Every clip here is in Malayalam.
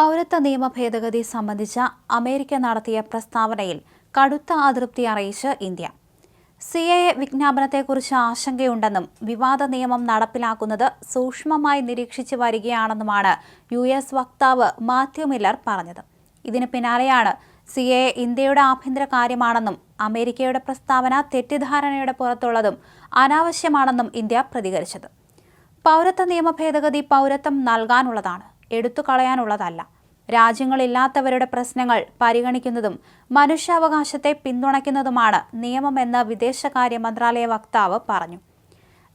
പൗരത്വ നിയമ ഭേദഗതി സംബന്ധിച്ച അമേരിക്ക നടത്തിയ പ്രസ്താവനയിൽ കടുത്ത അതൃപ്തി അറിയിച്ച് ഇന്ത്യ. സി എ വിജ്ഞാപനത്തെക്കുറിച്ച് ആശങ്കയുണ്ടെന്നും വിവാദ നിയമം നടപ്പിലാക്കുന്നത് സൂക്ഷ്മമായി നിരീക്ഷിച്ചു വരികയാണെന്നുമാണ് യു എസ് വക്താവ് മാത്യു മില്ലർ പറഞ്ഞത്. ഇതിന് പിന്നാലെയാണ് സി എ ഇന്ത്യയുടെ ആഭ്യന്തര കാര്യമാണെന്നും അമേരിക്കയുടെ പ്രസ്താവന തെറ്റിദ്ധാരണയുടെ പുറത്തുള്ളതും അനാവശ്യമാണെന്നും ഇന്ത്യ പ്രതികരിച്ചത്. പൗരത്വ നിയമ ഭേദഗതി പൗരത്വം നൽകാനുള്ളതാണ്. എടുത്തു കളയാനുള്ളതല്ല രാജ്യങ്ങളില്ലാത്തവരുടെ പ്രശ്നങ്ങൾ പരിഗണിക്കുന്നതും മനുഷ്യാവകാശത്തെ പിന്തുണയ്ക്കുന്നതുമാണ് നിയമമെന്ന് വിദേശകാര്യ മന്ത്രാലയ വക്താവ് പറഞ്ഞു.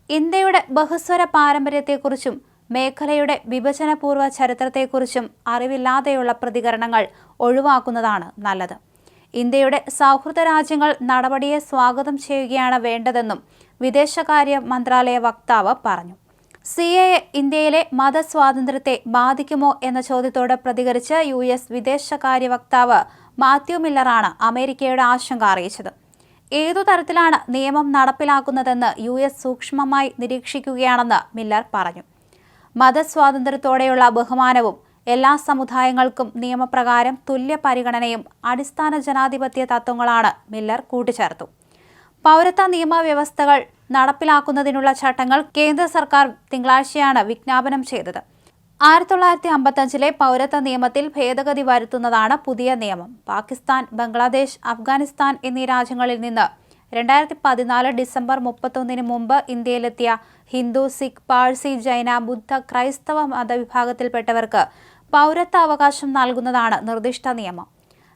ഇന്ത്യയുടെ ബഹുസ്വര പാരമ്പര്യത്തെക്കുറിച്ചും മേഖലയുടെ വിഭജനപൂർവ ചരിത്രത്തെക്കുറിച്ചും അറിവില്ലാതെയുള്ള പ്രതികരണങ്ങൾ ഒഴിവാക്കുന്നതാണ് നല്ലത്. ഇന്ത്യയുടെ സൗഹൃദ രാജ്യങ്ങൾ നടപടിയെ സ്വാഗതം ചെയ്യുകയാണ് വേണ്ടതെന്നും വിദേശകാര്യ മന്ത്രാലയ വക്താവ് പറഞ്ഞു. സി എ ഇന്ത്യയിലെ മതസ്വാതന്ത്ര്യത്തെ ബാധിക്കുമോ എന്ന ചോദ്യത്തോട് പ്രതികരിച്ച് യു എസ് വിദേശകാര്യ വക്താവ് മാത്യു മില്ലറാണ് അമേരിക്കയുടെ ആശങ്ക അറിയിച്ചത്. ഏതു തരത്തിലാണ് നിയമം നടപ്പിലാക്കുന്നതെന്ന് യു എസ് സൂക്ഷ്മമായി നിരീക്ഷിക്കുകയാണെന്ന് മില്ലർ പറഞ്ഞു. മതസ്വാതന്ത്ര്യത്തോടെയുള്ള ബഹുമാനവും എല്ലാ സമുദായങ്ങൾക്കും നിയമപ്രകാരം തുല്യ പരിഗണനയും അടിസ്ഥാന ജനാധിപത്യ തത്വങ്ങളാണ് മില്ലർ കൂട്ടിച്ചേർത്തു. പൗരത്വ നിയമവ്യവസ്ഥകൾ നടപ്പിലാക്കുന്നതിനുള്ള ചട്ടങ്ങൾ കേന്ദ്ര സർക്കാർ തിങ്കളാഴ്ചയാണ് വിജ്ഞാപനം ചെയ്തത്. ആയിരത്തി തൊള്ളായിരത്തി അമ്പത്തഞ്ചിലെ പൗരത്വ നിയമത്തിൽ ഭേദഗതി വരുത്തുന്നതാണ് പുതിയ നിയമം. പാകിസ്ഥാൻ ബംഗ്ലാദേശ് അഫ്ഗാനിസ്ഥാൻ എന്നീ രാജ്യങ്ങളിൽ നിന്ന് രണ്ടായിരത്തി പതിനാല് ഡിസംബർ മുപ്പത്തൊന്നിന് മുമ്പ് ഇന്ത്യയിലെത്തിയ ഹിന്ദു സിഖ് പാഴ്സി ജൈന ബുദ്ധ ക്രൈസ്തവ മതവിഭാഗത്തിൽപ്പെട്ടവർക്ക് പൗരത്വ അവകാശം നൽകുന്നതാണ് നിർദ്ദിഷ്ട നിയമം.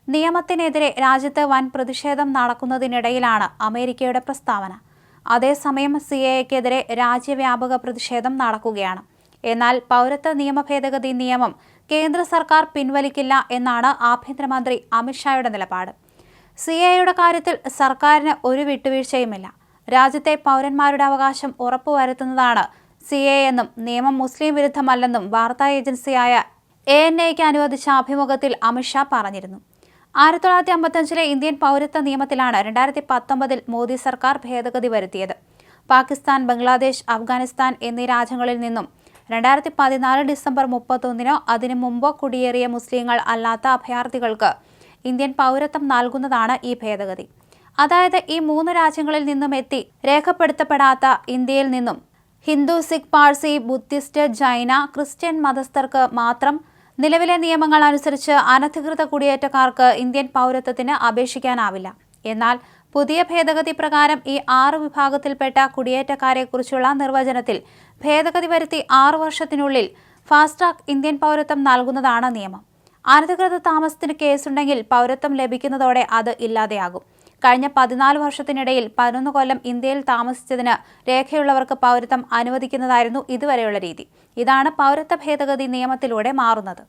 നിയമത്തിനെതിരെ രാജ്യത്ത് വൻ പ്രതിഷേധം നടക്കുന്നതിനിടയിലാണ് അമേരിക്കയുടെ പ്രസ്താവന. അതേസമയം സി എക്കെതിരെ രാജ്യവ്യാപക പ്രതിഷേധം നടക്കുകയാണ്. എന്നാൽ പൗരത്വ നിയമ ഭേദഗതി നിയമം കേന്ദ്ര സർക്കാർ പിൻവലിക്കില്ല എന്നാണ് ആഭ്യന്തരമന്ത്രി അമിത്ഷായുടെ നിലപാട്. സി എയുടെ കാര്യത്തിൽ സർക്കാരിന് ഒരു വിട്ടുവീഴ്ചയുമില്ല. രാജ്യത്തെ പൗരന്മാരുടെ അവകാശം ഉറപ്പുവരുത്തുന്നതാണ് സി എ എന്നും നിയമം മുസ്ലിം വിരുദ്ധമല്ലെന്നും വാർത്താ ഏജൻസിയായ എ എൻ എക്ക് അനുവദിച്ച അഭിമുഖത്തിൽ അമിത്ഷാ പറഞ്ഞിരുന്നു. ആയിരത്തി തൊള്ളായിരത്തി അമ്പത്തഞ്ചിലെ ഇന്ത്യൻ പൗരത്വ നിയമത്തിലാണ് രണ്ടായിരത്തി പത്തൊമ്പതിൽ മോദി സർക്കാർ ഭേദഗതി വരുത്തിയത്. പാകിസ്ഥാൻ ബംഗ്ലാദേശ് അഫ്ഗാനിസ്ഥാൻ എന്നീ രാജ്യങ്ങളിൽ നിന്നും രണ്ടായിരത്തി പതിനാല് ഡിസംബർ മുപ്പത്തൊന്നിനോ അതിനു മുമ്പോ കുടിയേറിയ മുസ്ലിങ്ങൾ അല്ലാത്ത അഭയാർത്ഥികൾക്ക് ഇന്ത്യൻ പൗരത്വം നൽകുന്നതാണ് ഈ ഭേദഗതി. അതായത് ഈ മൂന്ന് രാജ്യങ്ങളിൽ നിന്നും എത്തി രേഖപ്പെടുത്തപ്പെടാത്ത ഇന്ത്യയിൽ നിന്നും ഹിന്ദു സിഖ് പാഴ്സി ബുദ്ധിസ്റ്റ് ജൈന ക്രിസ്ത്യൻ മതസ്ഥർക്ക് മാത്രം നിലവിലെ നിയമങ്ങൾ അനുസരിച്ച് അനധികൃത കുടിയേറ്റക്കാർക്ക് ഇന്ത്യൻ പൗരത്വത്തിന് അപേക്ഷിക്കാനാവില്ല. എന്നാൽ പുതിയ ഭേദഗതി പ്രകാരം ഈ ആറ് വിഭാഗത്തിൽപ്പെട്ട കുടിയേറ്റക്കാരെക്കുറിച്ചുള്ള നിർവചനത്തിൽ ഭേദഗതി വരുത്തി ആറു വർഷത്തിനുള്ളിൽ ഫാസ്ട്രാക്ക് ഇന്ത്യൻ പൗരത്വം നൽകുന്നതാണ് നിയമം. അനധികൃത താമസത്തിന് കേസുണ്ടെങ്കിൽ പൗരത്വം ലഭിക്കുന്നതോടെ അത് ഇല്ലാതെയാകും. കഴിഞ്ഞ പതിനാല് വർഷത്തിനിടയിൽ പതിനൊന്ന് കൊല്ലം ഇന്ത്യയിൽ താമസിച്ചതിന് രേഖയുള്ളവർക്ക് പൗരത്വം അനുവദിക്കുന്നതായിരുന്നു ഇതുവരെയുള്ള രീതി. ഇതാണ് പൗരത്വ ഭേദഗതി നിയമത്തിലൂടെ മാറുന്നത്.